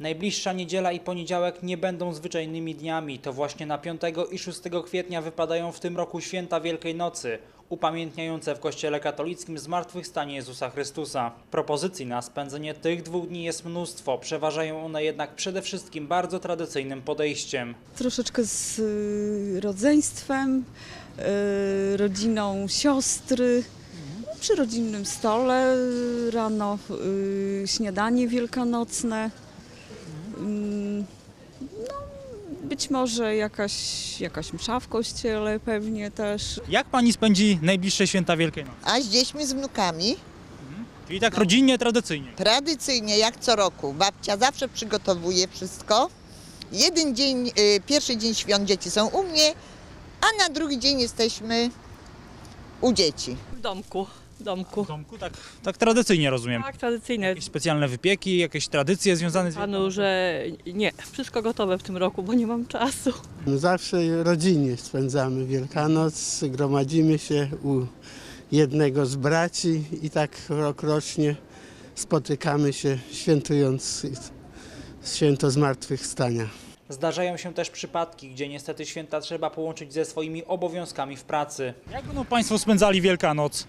Najbliższa niedziela i poniedziałek nie będą zwyczajnymi dniami. To właśnie na 5 i 6 kwietnia wypadają w tym roku święta Wielkiej Nocy, upamiętniające w Kościele katolickim zmartwychwstanie Jezusa Chrystusa. Propozycji na spędzenie tych dwóch dni jest mnóstwo, przeważają one jednak przede wszystkim bardzo tradycyjnym podejściem. troszeczkę z y, rodzeństwem, y, rodziną siostry. Przy rodzinnym stole y, rano śniadanie wielkanocne. Mm, No, być może jakaś, jakaś msza w kościele pewnie też. Jak pani spędzi najbliższe święta Wielkiej Nocy? A z dziećmi, z wnukami, Czyli tak rodzinnie, tradycyjnie. tradycyjnie jak co roku, babcia zawsze przygotowuje wszystko. Jeden dzień, y, pierwszy dzień świąt dzieci są u mnie, a na drugi dzień jesteśmy u dzieci. W domku, w domku. W domku tak, tak tradycyjnie rozumiem. Tak, tradycyjne. Jakieś specjalne wypieki, jakieś tradycje związane z Panu, że nie, wszystko gotowe w tym roku, bo nie mam czasu. My Zawsze rodzinnie spędzamy Wielkanoc, gromadzimy się u jednego z braci i tak rokrocznie spotykamy się świętując święto Zmartwychwstania. Zdarzają się też przypadki, gdzie niestety święta trzeba połączyć ze swoimi obowiązkami w pracy. Jak będą Państwo spędzali Wielkanoc?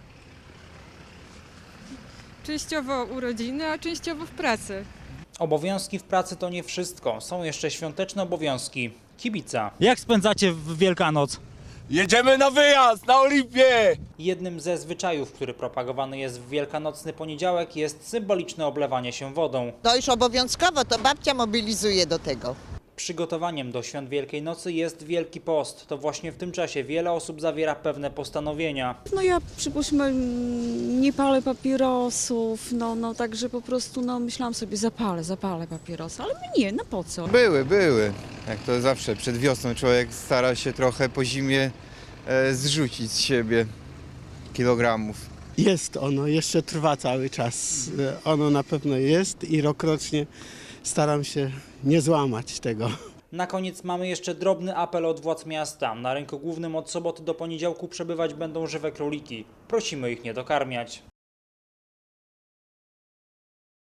Częściowo urodziny, a częściowo w pracy. Obowiązki w pracy to nie wszystko. Są jeszcze świąteczne obowiązki. Kibica. Jak spędzacie w Wielkanoc? Jedziemy na wyjazd, na Olimpię! Jednym ze zwyczajów, który propagowany jest w wielkanocny poniedziałek jest symboliczne oblewanie się wodą. To już obowiązkowo, to babcia mobilizuje do tego. Przygotowaniem do świąt Wielkiej Nocy jest Wielki Post. To właśnie w tym czasie wiele osób zawiera pewne postanowienia. No ja przypuśćmy mm, nie palę papierosów, no, no także po prostu no, myślałam sobie zapalę, zapalę papierosy, ale nie, no po co? Były, były. Jak to zawsze, przed wiosną człowiek stara się trochę po zimie e, zrzucić z siebie kilogramów. Jest ono, jeszcze trwa cały czas. Ono na pewno jest i rokrocznie staram się nie złamać tego. Na koniec mamy jeszcze drobny apel od władz miasta. Na rynku głównym od soboty do poniedziałku przebywać będą żywe króliki. Prosimy ich nie dokarmiać.